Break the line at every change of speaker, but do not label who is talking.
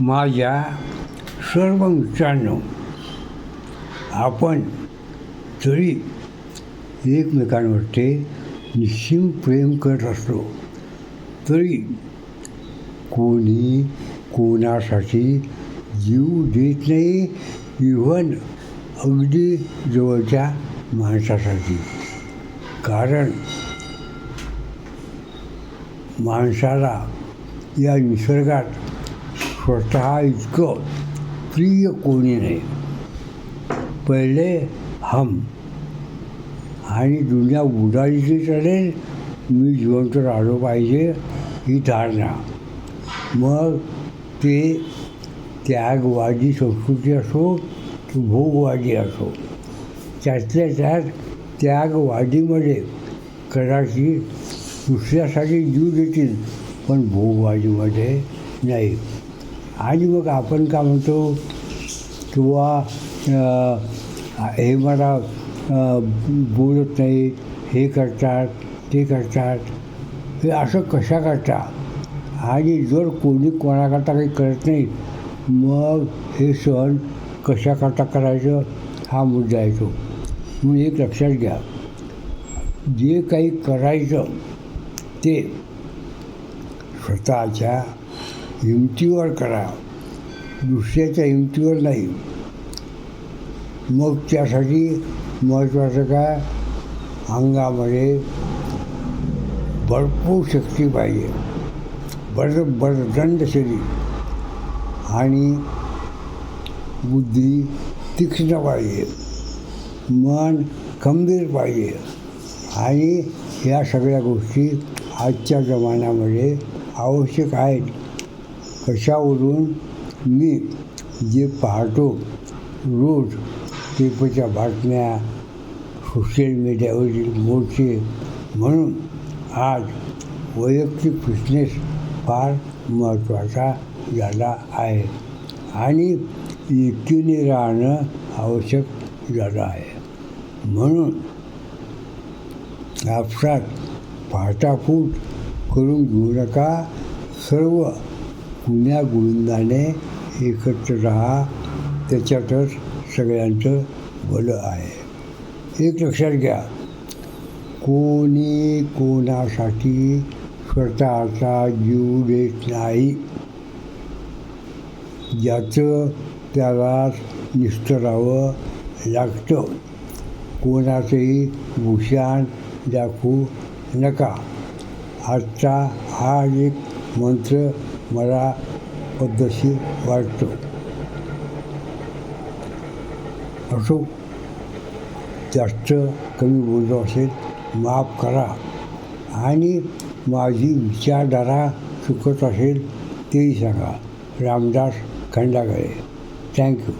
माझ्या सर्व मित्रांनो आपण जरी एकमेकांवरती निश्चिम प्रेम करत असलो तरी कोणी कोणासाठी जीव देत नाही इव्हन अगदी जवळच्या माणसासाठी. कारण माणसाला या निसर्गात स्वतः इतकं प्रिय कोणी नाही. पहिले हम. आणि दुनिया उडाली चढेल मी जिवंत राहिलो पाहिजे ही धारणा. मग ते त्यागवादी संस्कृती असो की भोगवादी असो त्यातल्या त्यात त्यागवादीमध्ये कदाचित दुसऱ्यासाठी जीव देतील पण भोगवादीमध्ये नाही. आणि मग आपण का म्हणतो किंवा हे मला बोलत नाही हे करतात ते करतात हे असं कशा करता? आणि जर कोणी कोणाकरता काही करत नाही मग हे सण कशाकरता करायचं हा मुद्दा येतो. म्हणून एक लक्षात घ्या. जे काही करायचं ते स्वतःच्या हिमतीवर करा. दुसऱ्याच्या हिमतीवर नाही. मग त्यासाठी महत्त्वाचं काय? अंगामध्ये भरपूर शक्ती पाहिजे. बर बरदंड शरीर आणि बुद्धी तीक्ष्ण पाहिजे. मन खंबीर पाहिजे. आणि या सगळ्या गोष्टी आजच्या जमान्यामध्ये आवश्यक आहेत. कशावरून मी जे पाहतो रोज पेपरच्या बातम्या सोशल मीडियावरील मोर्चे म्हणून आज वैयक्तिक फिटनेस फार महत्त्वाचा झाला आहे आणि युक्तीने राहणं आवश्यक झालं आहे. म्हणून आपसात फाटाफूट करून घेऊ नका. सर्व जुन्या गोविंदाने एकत्र राहा त्याच्यातच सगळ्यांचं भलं आहे. एक लक्षात घ्या कोणी कोणासाठी स्वतःचा जीव देत नाही ज्याचं त्याला निस्तरावं लागतं. कोणाचंही भूषण दाखवू नका. आजचा हा एक मंत्र मला पद्धतशीर वाटतो. असो जास्त कमी बोललो असेल माफ करा. आणि माझी विचारधारा चुकत असेल तेही सांगा. रामदास खंडागळे. थँक्यू